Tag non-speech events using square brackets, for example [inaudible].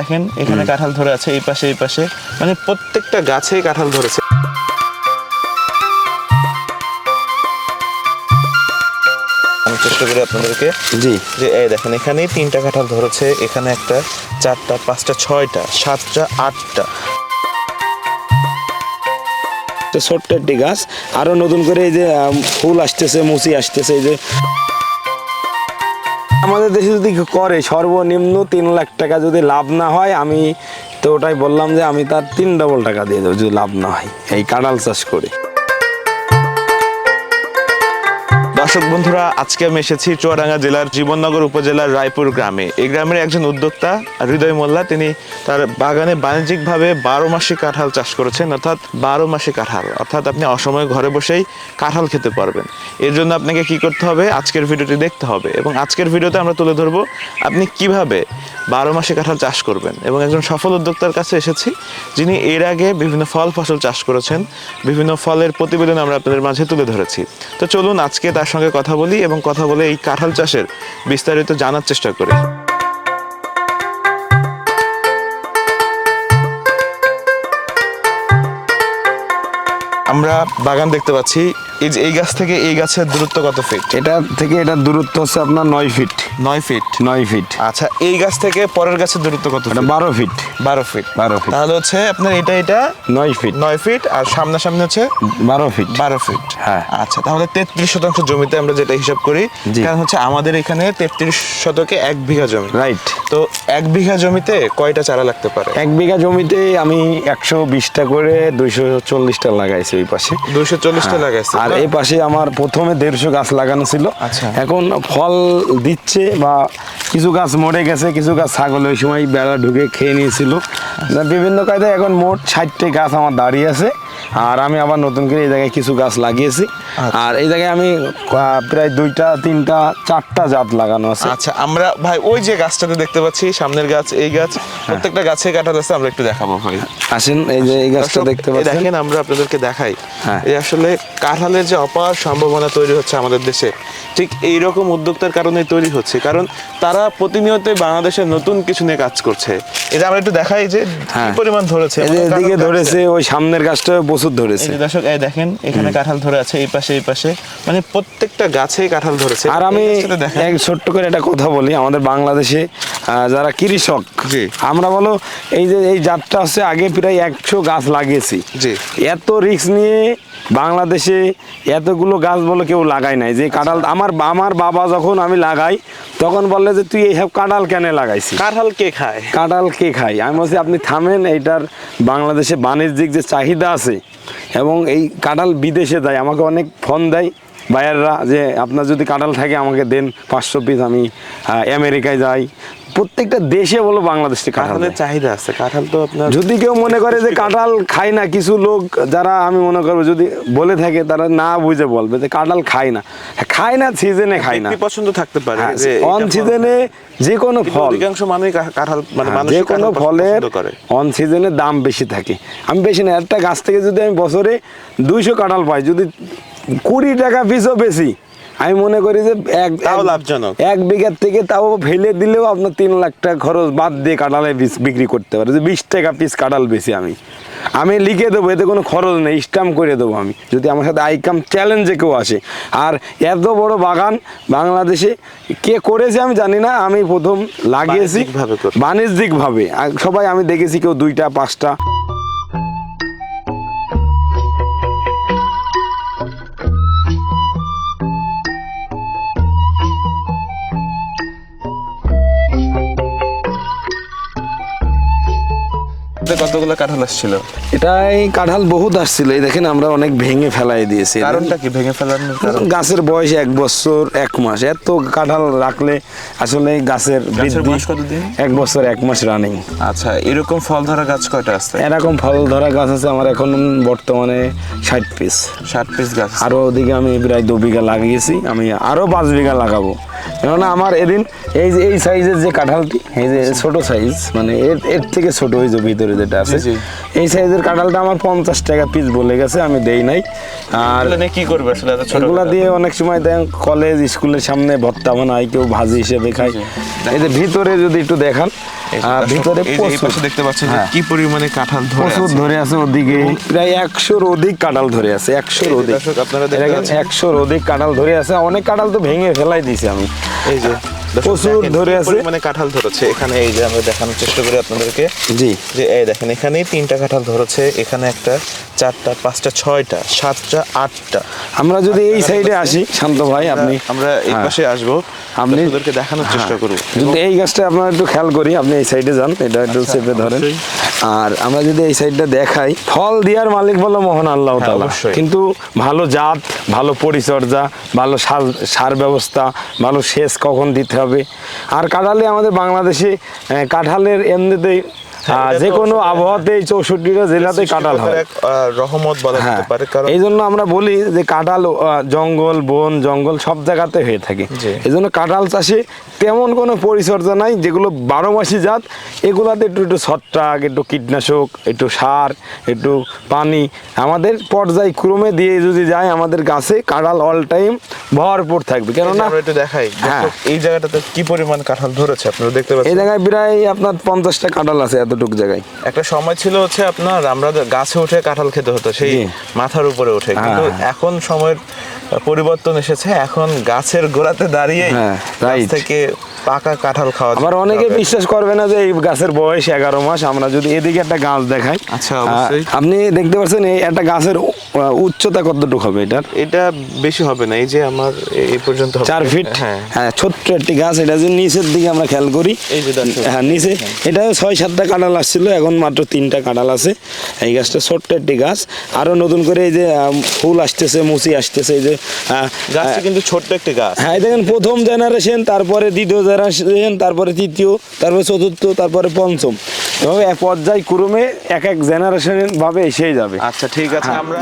দেখেন এখানে কাঁঠাল ধরে আছে এই পাশে এই পাশে। মানে প্রত্যেকটা গাছেই কাঁঠাল ধরেছে। আমি চেষ্টা করি আপনাদেরকে জি। যে এই দেখেন এখানেই তিনটা কাঁঠাল ধরেছে এখানে একটা চারটা পাঁচটা ছয়টা সাতটা আটটা। তো ছোট্ট একটি গাছ। আরও নতুন করে এই যে ফুল আসতেছে মুচি আসতেছে এই যে। আমাদের দেশে যদি করে, সর্বনিম্ন তিন লাখ টাকা যদি লাভ না হয়, আমি তো ওটাই বললাম যে আমি তার তিন ডবল টাকা দিয়ে দেবো, যদি লাভ না হয়, এই কাঁঠাল চাষ করে। দর্শক বন্ধুরা, আজকে আমি এসেছি চুয়াডাঙ্গা জেলার জীবননগর উপজেলার রায়পুর গ্রামে। এই গ্রামের একজন উদ্যোক্তা হৃদয় মোল্লা, তিনি তার বাগানে বাণিজ্যিকভাবে বারো মাসে কাঁঠাল চাষ করেছেন, অর্থাৎ বারো মাসি কাঁঠাল। অর্থাৎ আপনি অসময়ে ঘরে বসেই কাঁঠাল খেতে পারবেন। এর জন্য আপনাকে কি করতে হবে? আজকের ভিডিওটি দেখতে হবে এবং আজকের ভিডিওতে আমরা তুলে ধরবো আপনি কীভাবে বারো মাসে কাঁঠাল চাষ করবেন এবং একজন সফল উদ্যোক্তার কাছে এসেছি, যিনি এর আগে বিভিন্ন ফল ফসল চাষ করেছেন, বিভিন্ন ফলের প্রতিবেদন আমরা আপনাদের মাঝে তুলে ধরেছি। তো চলুন আজকে তার সঙ্গে কথা বলি এবং কথা বলে এই কাঁঠাল চাষের বিস্তারিত জানার চেষ্টা করি। আমরা বাগান দেখতে পাচ্ছি। এই যে এই গাছ থেকে এই গাছের দূরত্ব কত ফিট এটা থেকে এটার দূরত্ব হচ্ছে আপনার নয় ফিট নয় ফিট নয় ফিট আচ্ছা এই গাছ থেকে পরের গাছের দূরত্ব কত এটা বারো ফিট বারো ফিট বারো ফিট তাহলে হচ্ছে আপনার এটা এটা নয় ফিট নয় ফিট আর সামনাসামনি হচ্ছে বারো ফিট বারো ফিট হ্যাঁ। আচ্ছা তাহলে তেত্রিশ শতাংশ জমিতে আমরা যেটা হিসাব করি। কারণ হচ্ছে আমাদের এখানে তেত্রিশ শতকে এক বিঘা জমি। রাইট তো এক বিঘা জমিতে কয়টা চারা লাগতে পারে? এক বিঘা জমিতে আমি একশো বিশটা করে দুইশো চল্লিশটা লাগাইছি ওই পাশে। দুইশো চল্লিশটা লাগাইছে আর এই পাশে আমার প্রথমে দেড়শো গাছ লাগানো ছিল। আচ্ছা। এখন ফল দিচ্ছে বা কিছু গাছ মরে গেছে কিছু গাছ ছাগল ওই সময় বেড়া ঢুকে খেয়ে নিয়েছিল। বিভিন্ন কায়দায় এখন মোট ষাটটি গাছ আমার দাঁড়িয়ে আছে। আর আমি আবার নতুন করে এই জায়গায় কিছু গাছ লাগিয়েছি। আচ্ছা। আর এই জায়গায় আমি প্রায় দুইটা তিনটা চারটা জাত লাগানো আছে। আচ্ছা আমরা ভাই ওই যে গাছটাতে দেখতে পাচ্ছি সামনের গাছ এই গাছ হ্যাঁ। প্রত্যেকটা গাছে কাঁঠাল আছে আমরা একটু দেখাবো ভাই। আসেন এই যে এই গাছটা দেখতে পাচ্ছেন। দেখেন আমরা আপনাদেরকে দেখাই। হ্যাঁ। এই আসলে কাঁঠালের যে অপার সম্ভাবনা তৈরি হচ্ছে আমাদের দেশে ঠিক এই রকম উদ্যোক্তার কারণে তৈরি হচ্ছে কারণ তারা প্রতিনিয়ত বাংলাদেশের নতুন কিছু নিয়ে কাজ করছে। এটা আমরা একটু দেখাই যে কি হ্যাঁ। পরিমাণ ধরেছে এই আমাদের এদিকে ধরেছে ওই সামনের গাছটা প্রচুর ধরেছে। দর্শক এই দেখেন এখানে কাঁঠাল ধরে আছে এই পাশে এই পাশে মানে প্রত্যেকটা গাছে কাঁঠাল ধরেছে। আর আমি এক ছোট্ট করে একটা কথা বলি আমাদের বাংলাদেশে যারা কৃষক আমরা বলো এই যে এই জাতটা হচ্ছে আগে প্রায় একশো গাছ লাগিয়েছি। এত রিস্ক নিয়ে বাংলাদেশে এতগুলো গাছ বলে কেউ লাগায় নাই। যে কাঁঠাল আমার আমার বাবা যখন আমি লাগাই তখন বললে যে তুই এইসব কাঁঠাল কেন লাগাইছিস? কাঁঠাল কে খায়? কাঁঠাল কে খায়? আমি বলছি আপনি থামেন এইটার বাংলাদেশে বাণিজ্যিক যে চাহিদা আছে এবং এই কাঁঠাল বিদেশে যায় আমাকে অনেক ফোন দেয় বায়াররা যে আপনার যদি কাঁঠাল থাকে আমাকে দেন পাঁচশো পিস আমি আমেরিকায় যাই। প্রত্যেকটা দেশে বলো বাংলাদেশে কাঁঠালের চাহিদা আছে। কাঁঠাল তো আপনার যদি কেউ মনে করে যে [laughs] কাঁঠাল খায় না কিছু লোক যারা আমি মনে করব যদি বলে থাকে তারা না বুঝে বলবে যে কাঁঠাল খায় না। হ্যাঁ, খায় না সিজনে খায় না। পছন্দ থাকতে পারে হ্যাঁ, অন এটা সিজনে যে কোনো ফল। অধিকাংশ মানুষ কাঁঠাল মানে হ্যাঁ, যে কোনো ফলের অন সিজনে দাম বেশি থাকে। আমি বেশি না একটা গাছ থেকে যদি আমি বছরে দুইশো কাঁঠাল পাই যদি কুড়ি টাকা পিসও বেশি। আমি মনে করি যে এক তাও লাভজনক। এক বিঘার থেকে তাও ফেলে দিলেও আপনার তিন লাখ টাকা খরচ বাদ দিয়ে কাঁঠালে বিক্রি করতে পারে। যে বিশ টাকা পিস কাঁঠাল বেশি আমি। আমি লিখে দেবো এতে কোনো খরচ নেই স্ট্যাম্প করে দেবো আমি। যদি আমার সাথে আইকাম চ্যালেঞ্জে কেউ আসে। আর এত বড় বাগান বাংলাদেশে কে করেছে আমি জানি না। আমি প্রথম লাগিয়েছি বাণিজ্যিকভাবে সবাই আমি দেখেছি কেউ দুইটা পাঁচটা। কতগুলো কাঁঠাল আসছিল? এটাই কাঁঠাল বহুত আসছিল। এই দেখেন আমরা অনেক ভেঙে ফেলাই দিয়েছি। কারণটা কি? ভেঙে ফেলানোর কারণ? গাছের বয়স এক বছর এক মাস। এত কাঁঠাল রাখলে আসলে গাছের বৃদ্ধি? এক বছর এক মাস রানিং আচ্ছা এরকম ফল ধরা গাছ কয়টা আছে? এরকম ফল ধরা গাছ আছে আমার এখন বর্তমানে ষাট পিস ষাট পিস গাছ। আরও ওদিকে আমি প্রায় দু বিঘা লাগিয়েছি। আমি আরও পাঁচ বিঘা লাগাবো। কেননা আমার এদিন এই যে এই সাইজের যে কাঁঠালটি এই যে ছোট সাইজ মানে এর এর থেকে ছোট ওই যে ভিতরে যেটা আছে। এই সাইজের কাঁঠালটা আমার পঞ্চাশ টাকা পিস বলে গেছে আমি দেই নাই আর কি করবে আসলে এগুলা? দিয়ে অনেক সময় দেন কলেজ স্কুলের সামনে ভর্তা বানায় কেউ ভাজি হিসেবে খায় এই যে ভিতরে যদি একটু দেখান ভিতরে পাশে দেখতে পাচ্ছেন হ্যাঁ। কি পরিমাণে কাঁঠাল ধরে প্রচুর আছে। ধরে আছে ওদিকে। প্রায় একশোর অধিক কাঁঠাল ধরে আছে একশোর অধিক। আপনারা একশোর অধিক কাঁঠাল ধরে আছে অনেক কাঁঠাল তো ভেঙে ফেলাই দিছি আমি। এই যে প্রচুর ধরে আছে। মানে কাঁঠাল ধরেছে। এখানে এই যে আমরা দেখানোর চেষ্টা করি আপনাদেরকে। জি। যে এই দেখেন এখানে তিনটা কাঁঠাল ধরেছে এখানে একটা চারটা পাঁচটা ছয়টা সাতটা আটটা। আমরা যদি এই সাইডে আসি শান্ত ভাই আপনি আমরা এই হ্যাঁ। পাশে আসব আপনি- দেখানোর চেষ্টা করব। যদি এই গাছটা আপনারা একটু খেয়াল করি আপনি এই সাইডে যান এটা একটু আচ্ছা, চেপে ধরেন। আর আমরা যদি এই সাইডটা দেখাই ফল দেওয়ার মালিক বলো মোহন আল্লাহ তালা কিন্তু ভালো জাত ভালো পরিচর্যা ভালো সার সার ব্যবস্থা ভালো সেচ কখন দিতে হবে? আর কাঁঠালে আমাদের বাংলাদেশে কাঁঠালের এমনিতেই হ্যাঁ, যে কোনো আসলে- আবহাওয়াতেই চৌষট্টিটা জেলাতেই কাঁঠাল হয় রহমত বলা হ্যাঁ যেতে পারে কারণ এই জন্য আমরা বলি যে কাঁঠাল জঙ্গল বন জঙ্গল সব জায়গাতে হয়ে থাকে। এই জন্য কাঁঠাল চাষে তেমন কোনো পরিচর্যা নাই যেগুলো বারো মাসি জাত এগুলাতে একটু একটু ছত্রাক একটু কীটনাশক একটু সার একটু পানি আমাদের পর্যায়ক্রমে দিয়ে যদি যায় আমাদের গাছে কাঁঠাল অল টাইম ভরপুর থাকবে। কেননা একটু দেখাই হ্যাঁ। এই জায়গাটাতে কি পরিমাণ কাঁঠাল ধরেছে আপনারা দেখতে পাচ্ছেন? এই জায়গায় প্রায় আপনার পঞ্চাশটা কাঁঠাল আছে এতটুক জায়গায় একটা সময় ছিল হচ্ছে আপনার আমরা গাছে উঠে কাঁঠাল খেতে হতো সেই মাথার উপরে উঠে কিন্তু হ্যাঁ। এখন সময়ের পরিবর্তন এসেছে এখন গাছের গোড়াতে দাঁড়িয়ে হ্যাঁ. থেকে পাকা কাঁঠাল খাওয়া আবার অনেকে বিশ্বাস করবে না যে এই গাছের বয়স এগারো মাস আমরা যদি এদিকে একটা গাছ দেখাই। আচ্ছা, অবশ্যই। আপনি দেখতে পাচ্ছেন এই একটা গাছের উচ্চতা কতটুকু হবে এটার? এটা বেশি হবে না এই যে আমার এই পর্যন্ত চার ফিট হ্যাঁ। হ্যাঁ ছোট্ট একটি গাছ এটা যে নিচের দিকে আমরা খেয়াল করি। এই যে হ্যাঁ নিচে এটা ছয় সাতটা কাঁঠাল আসছিল এখন মাত্র তিনটা কাঁঠাল আছে। এই গাছটা ছোট্ট একটি গাছ। আরও নতুন করে এই যে ফুল আসতেছে মুচি আসতেছে এই যে গাছটা কিন্তু ছোট্ট একটি গাছ। হ্যাঁ দেখেন প্রথম জেনারেশন তারপরে দ্বিতীয় জেনারেশন তারপরে তৃতীয় তারপরে চতুর্থ তারপরে পঞ্চম এবং এক পর্যায় ক্রমে এক এক জেনারেশন ভাবে এসেই যাবে আচ্ছা ঠিক আছে হ্যাঁ। আমরা